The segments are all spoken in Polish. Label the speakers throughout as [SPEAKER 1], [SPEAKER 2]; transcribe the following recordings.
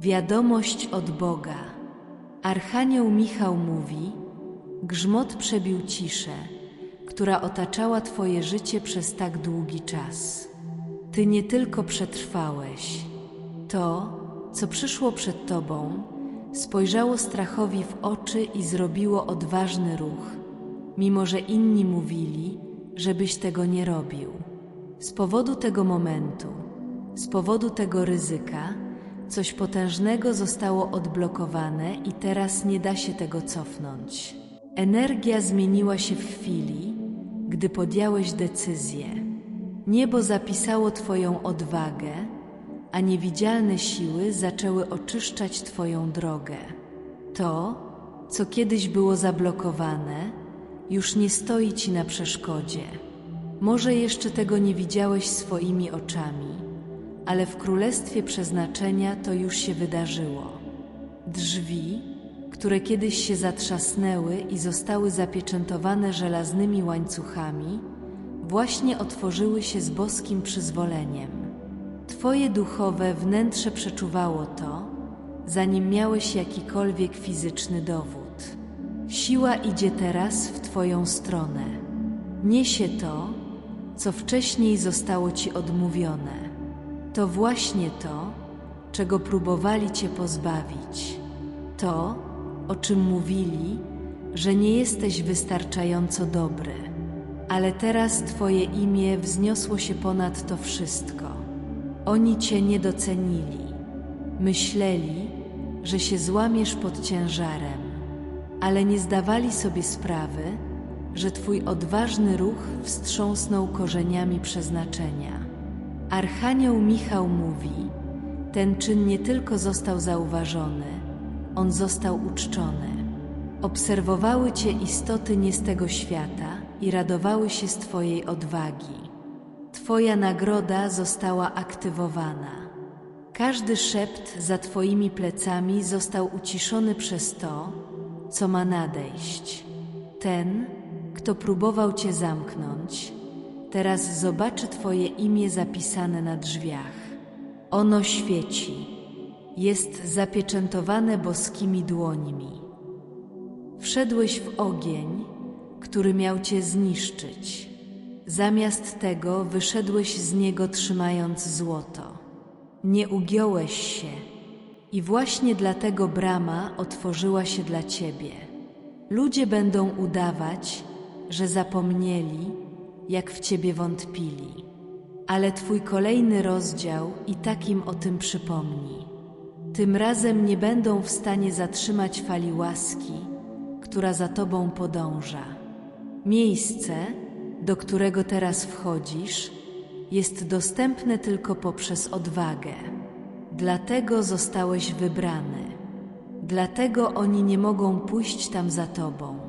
[SPEAKER 1] Wiadomość od Boga. Archanioł Michał mówi: Grzmot przebił ciszę, która otaczała Twoje życie przez tak długi czas. Ty nie tylko przetrwałeś. To, co przyszło przed Tobą, spojrzało strachowi w oczy i zrobiło odważny ruch, mimo że inni mówili, żebyś tego nie robił. Z powodu tego momentu, z powodu tego ryzyka, coś potężnego zostało odblokowane i teraz nie da się tego cofnąć. Energia zmieniła się w chwili, gdy podjąłeś decyzję. Niebo zapisało Twoją odwagę, a niewidzialne siły zaczęły oczyszczać Twoją drogę. To, co kiedyś było zablokowane, już nie stoi Ci na przeszkodzie. Może jeszcze tego nie widziałeś swoimi oczami, ale w królestwie przeznaczenia to już się wydarzyło. Drzwi, które kiedyś się zatrzasnęły i zostały zapieczętowane żelaznymi łańcuchami, właśnie otworzyły się z boskim przyzwoleniem. Twoje duchowe wnętrze przeczuwało to, zanim miałeś jakikolwiek fizyczny dowód. Siła idzie teraz w Twoją stronę. Niesie to, co wcześniej zostało Ci odmówione. To właśnie to, czego próbowali Cię pozbawić. To, o czym mówili, że nie jesteś wystarczająco dobry. Ale teraz Twoje imię wzniosło się ponad to wszystko. Oni Cię nie docenili. Myśleli, że się złamiesz pod ciężarem, ale nie zdawali sobie sprawy, że Twój odważny ruch wstrząsnął korzeniami przeznaczenia. Archanioł Michał mówi: Ten czyn nie tylko został zauważony, on został uczczony. Obserwowały Cię istoty nie z tego świata i radowały się z Twojej odwagi. Twoja nagroda została aktywowana. Każdy szept za Twoimi plecami został uciszony przez to, co ma nadejść. Ten, kto próbował Cię zamknąć, teraz zobaczy Twoje imię zapisane na drzwiach. Ono świeci, jest zapieczętowane boskimi dłońmi. Wszedłeś w ogień, który miał Cię zniszczyć. Zamiast tego wyszedłeś z niego trzymając złoto. Nie ugiąłeś się i właśnie dlatego brama otworzyła się dla Ciebie. Ludzie będą udawać, że zapomnieli, jak w Ciebie wątpili. Ale Twój kolejny rozdział i takim o tym przypomni. Tym razem nie będą w stanie zatrzymać fali łaski, która za Tobą podąża. Miejsce, do którego teraz wchodzisz, jest dostępne tylko poprzez odwagę. Dlatego zostałeś wybrany. Dlatego oni nie mogą pójść tam za Tobą.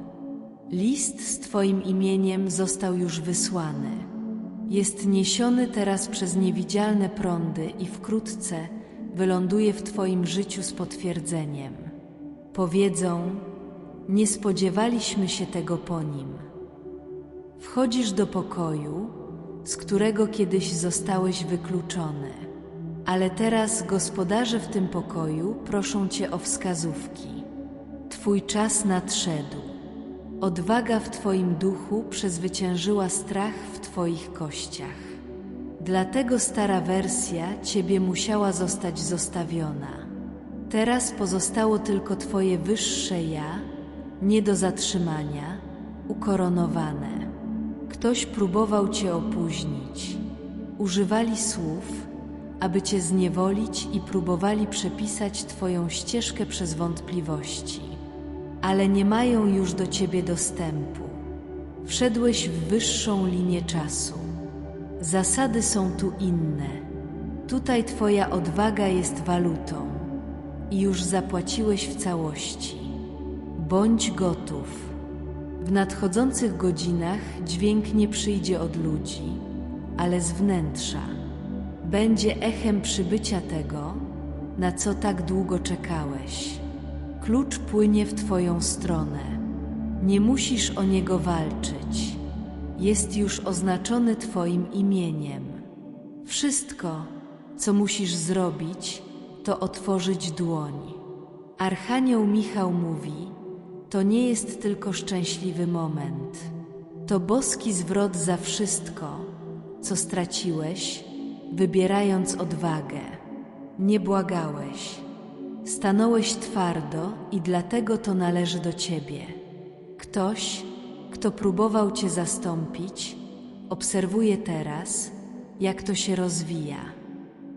[SPEAKER 1] List z Twoim imieniem został już wysłany. Jest niesiony teraz przez niewidzialne prądy i wkrótce wyląduje w Twoim życiu z potwierdzeniem. Powiedzą, nie spodziewaliśmy się tego po nim. Wchodzisz do pokoju, z którego kiedyś zostałeś wykluczony, ale teraz gospodarze w tym pokoju proszą Cię o wskazówki. Twój czas nadszedł. Odwaga w Twoim duchu przezwyciężyła strach w Twoich kościach. Dlatego stara wersja Ciebie musiała zostać zostawiona. Teraz pozostało tylko Twoje wyższe ja, nie do zatrzymania, ukoronowane. Ktoś próbował Cię opóźnić. Używali słów, aby Cię zniewolić i próbowali przepisać Twoją ścieżkę przez wątpliwości. Ale nie mają już do Ciebie dostępu. Wszedłeś w wyższą linię czasu. Zasady są tu inne. Tutaj Twoja odwaga jest walutą i już zapłaciłeś w całości. Bądź gotów. W nadchodzących godzinach dźwięk nie przyjdzie od ludzi, ale z wnętrza. Będzie echem przybycia tego, na co tak długo czekałeś. Klucz płynie w Twoją stronę. Nie musisz o niego walczyć. Jest już oznaczony Twoim imieniem. Wszystko, co musisz zrobić, to otworzyć dłoń. Archanioł Michał mówi: To nie jest tylko szczęśliwy moment, to boski zwrot za wszystko, co straciłeś, wybierając odwagę. Nie błagałeś, stanąłeś twardo i dlatego to należy do ciebie. Ktoś, kto próbował cię zastąpić, obserwuje teraz, jak to się rozwija.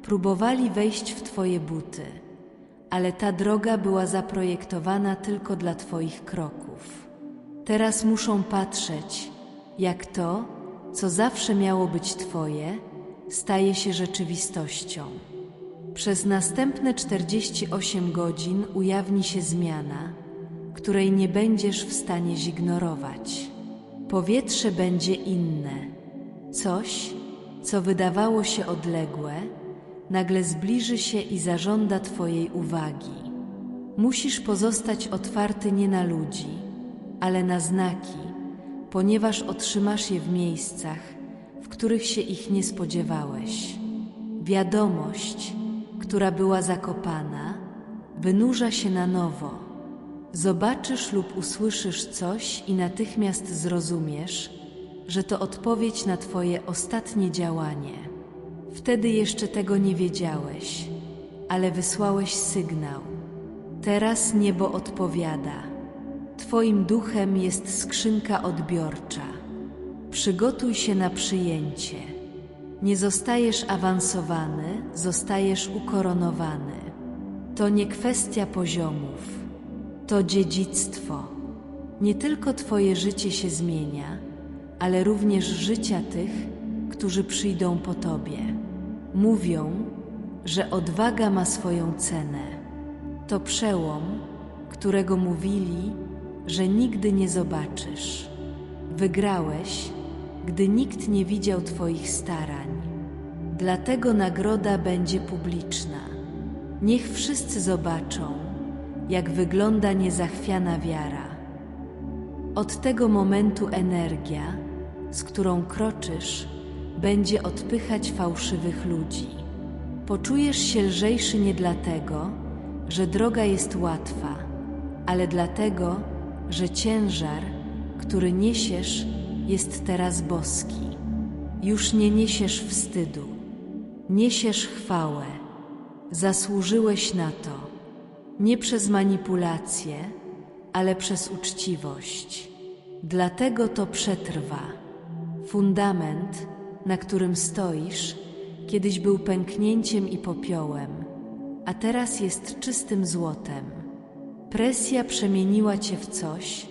[SPEAKER 1] Próbowali wejść w twoje buty, ale ta droga była zaprojektowana tylko dla twoich kroków. Teraz muszą patrzeć, jak to, co zawsze miało być twoje, staje się rzeczywistością. Przez następne 48 godzin ujawni się zmiana, której nie będziesz w stanie zignorować. Powietrze będzie inne. Coś, co wydawało się odległe, nagle zbliży się i zażąda Twojej uwagi. Musisz pozostać otwarty nie na ludzi, ale na znaki, ponieważ otrzymasz je w miejscach, w których się ich nie spodziewałeś. Wiadomość, która była zakopana, wynurza się na nowo. Zobaczysz lub usłyszysz coś i natychmiast zrozumiesz, że to odpowiedź na Twoje ostatnie działanie. Wtedy jeszcze tego nie wiedziałeś, ale wysłałeś sygnał. Teraz niebo odpowiada. Twoim duchem jest skrzynka odbiorcza. Przygotuj się na przyjęcie. Nie zostajesz awansowany, zostajesz ukoronowany. To nie kwestia poziomów, to dziedzictwo. Nie tylko Twoje życie się zmienia, ale również życia tych, którzy przyjdą po Tobie. Mówią, że odwaga ma swoją cenę. To przełom, którego mówili, że nigdy nie zobaczysz. Wygrałeś, gdy nikt nie widział Twoich starań. Dlatego nagroda będzie publiczna. Niech wszyscy zobaczą, jak wygląda niezachwiana wiara. Od tego momentu energia, z którą kroczysz, będzie odpychać fałszywych ludzi. Poczujesz się lżejszy nie dlatego, że droga jest łatwa, ale dlatego, że ciężar, który niesiesz, jest teraz boski. Już nie niesiesz wstydu, niesiesz chwałę. Zasłużyłeś na to, nie przez manipulację, ale przez uczciwość. Dlatego to przetrwa. Fundament, na którym stoisz, kiedyś był pęknięciem i popiołem, a teraz jest czystym złotem. Presja przemieniła cię w coś,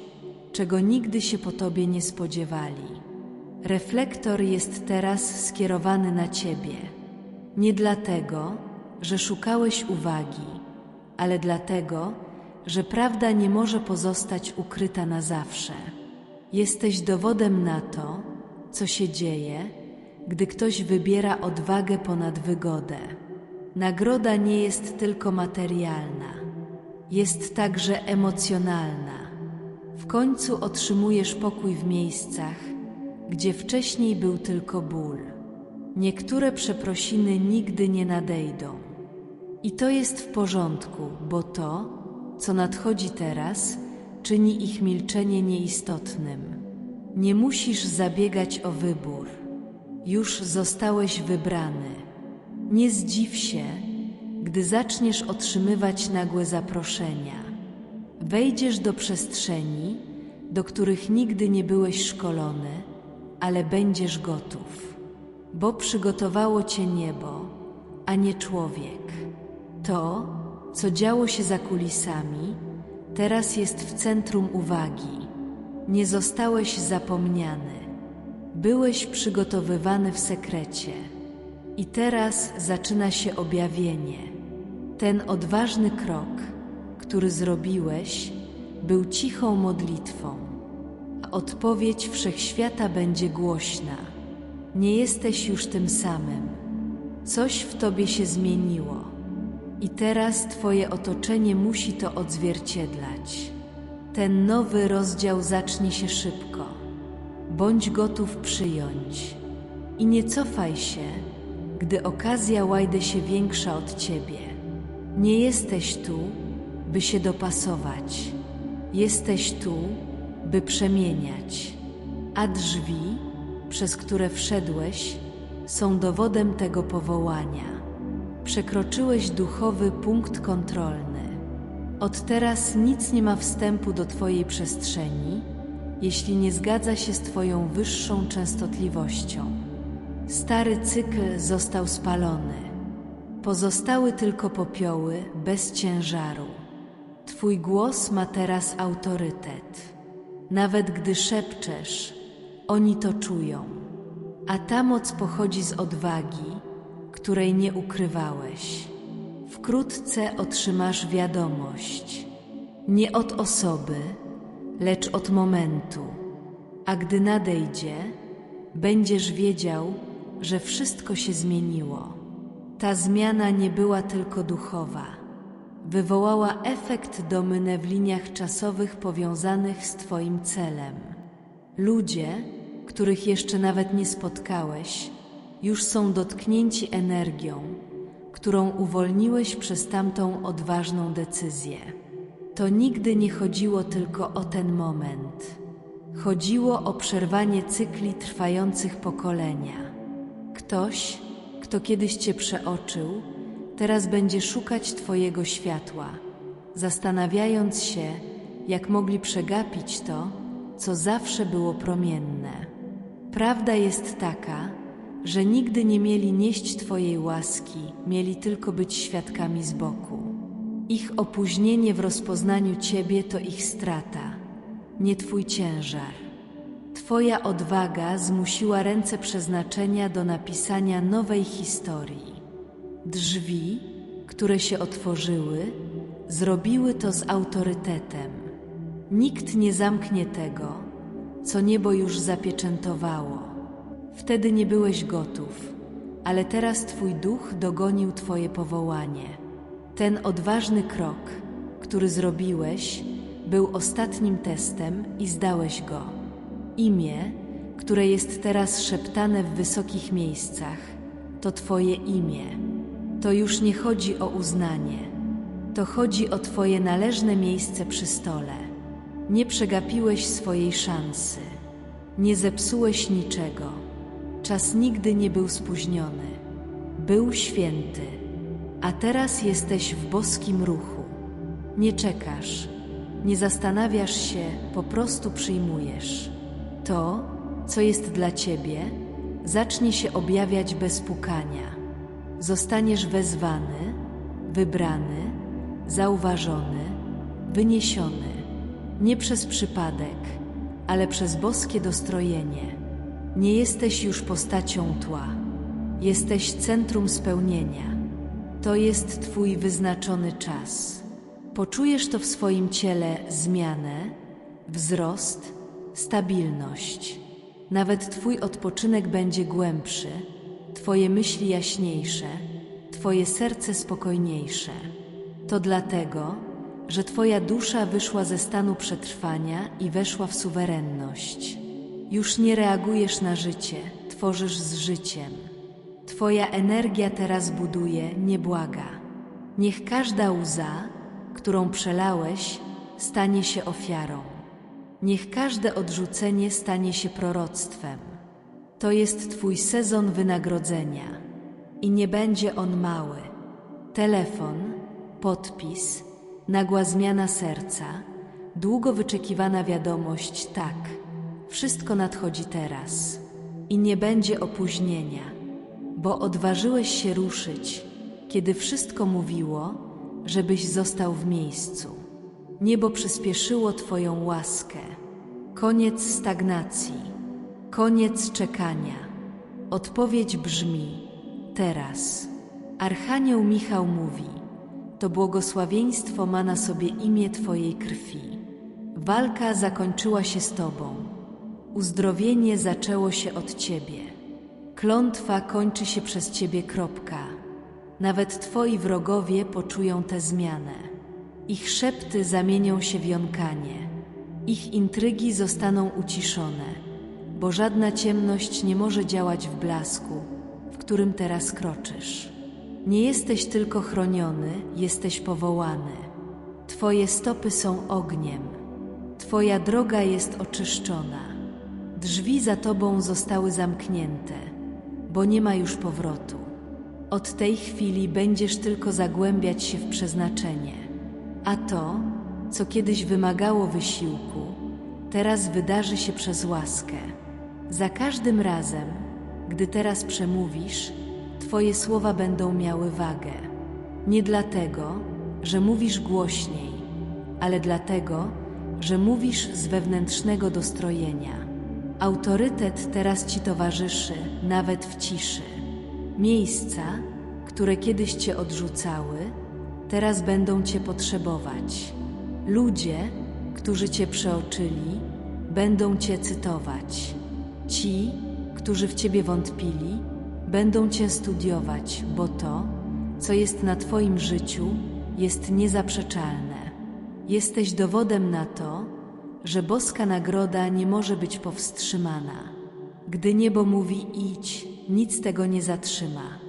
[SPEAKER 1] czego nigdy się po tobie nie spodziewali. Reflektor jest teraz skierowany na ciebie. Nie dlatego, że szukałeś uwagi, ale dlatego, że prawda nie może pozostać ukryta na zawsze. Jesteś dowodem na to, co się dzieje, gdy ktoś wybiera odwagę ponad wygodę. Nagroda nie jest tylko materialna, jest także emocjonalna. W końcu otrzymujesz pokój w miejscach, gdzie wcześniej był tylko ból. Niektóre przeprosiny nigdy nie nadejdą. I to jest w porządku, bo to, co nadchodzi teraz, czyni ich milczenie nieistotnym. Nie musisz zabiegać o wybór. Już zostałeś wybrany. Nie zdziw się, gdy zaczniesz otrzymywać nagłe zaproszenia. Wejdziesz do przestrzeni, do których nigdy nie byłeś szkolony, ale będziesz gotów, bo przygotowało cię niebo, a nie człowiek. To, co działo się za kulisami, teraz jest w centrum uwagi. Nie zostałeś zapomniany. Byłeś przygotowywany w sekrecie. I teraz zaczyna się objawienie. Ten odważny krok, który zrobiłeś, był cichą modlitwą, a odpowiedź wszechświata będzie głośna. Nie jesteś już tym samym. Coś w tobie się zmieniło. I teraz Twoje otoczenie musi to odzwierciedlać. Ten nowy rozdział zacznie się szybko. Bądź gotów przyjąć. I nie cofaj się, gdy okazja łajdę się większa od Ciebie. Nie jesteś tu, by się dopasować. Jesteś tu, by przemieniać. A drzwi, przez które wszedłeś, są dowodem tego powołania. Przekroczyłeś duchowy punkt kontrolny. Od teraz nic nie ma wstępu do Twojej przestrzeni, jeśli nie zgadza się z Twoją wyższą częstotliwością. Stary cykl został spalony. Pozostały tylko popioły bez ciężaru. Twój głos ma teraz autorytet. Nawet gdy szepczesz, oni to czują. A ta moc pochodzi z odwagi, której nie ukrywałeś. Wkrótce otrzymasz wiadomość, nie od osoby, lecz od momentu. A gdy nadejdzie, będziesz wiedział, że wszystko się zmieniło. Ta zmiana nie była tylko duchowa. Wywołała efekt domynę w liniach czasowych powiązanych z Twoim celem. Ludzie, których jeszcze nawet nie spotkałeś, już są dotknięci energią, którą uwolniłeś przez tamtą odważną decyzję. To nigdy nie chodziło tylko o ten moment. Chodziło o przerwanie cykli trwających pokolenia. Ktoś, kto kiedyś cię przeoczył, teraz będzie szukać Twojego światła, zastanawiając się, jak mogli przegapić to, co zawsze było promienne. Prawda jest taka, że nigdy nie mieli nieść Twojej łaski, mieli tylko być świadkami z boku. Ich opóźnienie w rozpoznaniu Ciebie to ich strata, nie Twój ciężar. Twoja odwaga zmusiła ręce przeznaczenia do napisania nowej historii. Drzwi, które się otworzyły, zrobiły to z autorytetem. Nikt nie zamknie tego, co niebo już zapieczętowało. Wtedy nie byłeś gotów, ale teraz Twój duch dogonił Twoje powołanie. Ten odważny krok, który zrobiłeś, był ostatnim testem i zdałeś go. Imię, które jest teraz szeptane w wysokich miejscach, to Twoje imię. To już nie chodzi o uznanie, to chodzi o Twoje należne miejsce przy stole. Nie przegapiłeś swojej szansy, nie zepsułeś niczego. Czas nigdy nie był spóźniony, był święty, a teraz jesteś w boskim ruchu. Nie czekasz, nie zastanawiasz się, po prostu przyjmujesz. To, co jest dla ciebie, zacznie się objawiać bez pukania. Zostaniesz wezwany, wybrany, zauważony, wyniesiony, nie przez przypadek, ale przez boskie dostrojenie. Nie jesteś już postacią tła, jesteś centrum spełnienia. To jest Twój wyznaczony czas. Poczujesz to w swoim ciele zmianę, wzrost, stabilność. Nawet Twój odpoczynek będzie głębszy, Twoje myśli jaśniejsze, Twoje serce spokojniejsze. To dlatego, że Twoja dusza wyszła ze stanu przetrwania i weszła w suwerenność. Już nie reagujesz na życie, tworzysz z życiem. Twoja energia teraz buduje, nie błaga. Niech każda łza, którą przelałeś, stanie się ofiarą. Niech każde odrzucenie stanie się proroctwem. To jest Twój sezon wynagrodzenia i nie będzie on mały. Telefon, podpis, nagła zmiana serca, długo wyczekiwana wiadomość tak, wszystko nadchodzi teraz i nie będzie opóźnienia, bo odważyłeś się ruszyć, kiedy wszystko mówiło, żebyś został w miejscu. Niebo przyspieszyło Twoją łaskę. Koniec stagnacji, koniec czekania. Odpowiedź brzmi: teraz. Archanioł Michał mówi: To błogosławieństwo ma na sobie imię Twojej krwi. Walka zakończyła się z Tobą. Uzdrowienie zaczęło się od Ciebie. Klątwa kończy się przez Ciebie. Kropka. Nawet Twoi wrogowie poczują tę zmianę. Ich szepty zamienią się w jąkanie. Ich intrygi zostaną uciszone, bo żadna ciemność nie może działać w blasku, w którym teraz kroczysz. Nie jesteś tylko chroniony, jesteś powołany. Twoje stopy są ogniem. Twoja droga jest oczyszczona. Drzwi za tobą zostały zamknięte, bo nie ma już powrotu. Od tej chwili będziesz tylko zagłębiać się w przeznaczenie, a to, co kiedyś wymagało wysiłku, teraz wydarzy się przez łaskę. Za każdym razem, gdy teraz przemówisz, Twoje słowa będą miały wagę. Nie dlatego, że mówisz głośniej, ale dlatego, że mówisz z wewnętrznego dostrojenia. Autorytet teraz Ci towarzyszy, nawet w ciszy. Miejsca, które kiedyś Cię odrzucały, teraz będą Cię potrzebować. Ludzie, którzy Cię przeoczyli, będą Cię cytować. Ci, którzy w Ciebie wątpili, będą Cię studiować, bo to, co jest na Twoim życiu, jest niezaprzeczalne. Jesteś dowodem na to, że boska nagroda nie może być powstrzymana. Gdy niebo mówi idź, nic tego nie zatrzyma.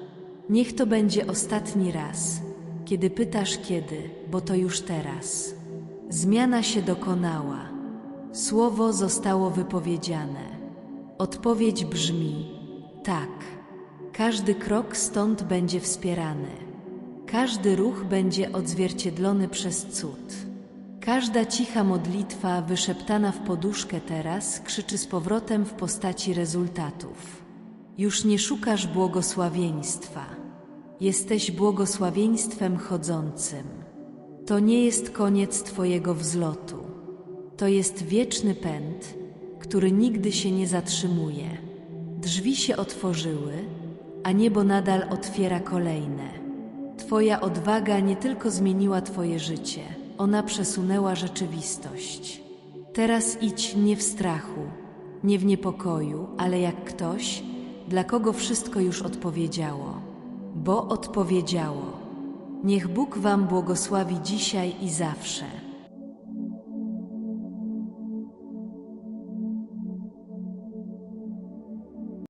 [SPEAKER 1] Niech to będzie ostatni raz, kiedy pytasz kiedy, bo to już teraz. Zmiana się dokonała. Słowo zostało wypowiedziane. Odpowiedź brzmi: tak. Każdy krok stąd będzie wspierany. Każdy ruch będzie odzwierciedlony przez cud. Każda cicha modlitwa wyszeptana w poduszkę teraz krzyczy z powrotem w postaci rezultatów. Już nie szukasz błogosławieństwa. Jesteś błogosławieństwem chodzącym. To nie jest koniec Twojego wzlotu. To jest wieczny pęd, który nigdy się nie zatrzymuje. Drzwi się otworzyły, a niebo nadal otwiera kolejne. Twoja odwaga nie tylko zmieniła Twoje życie, ona przesunęła rzeczywistość. Teraz idź nie w strachu, nie w niepokoju, ale jak ktoś, dla kogo wszystko już odpowiedziało, bo odpowiedziało. Niech Bóg Wam błogosławi dzisiaj i zawsze.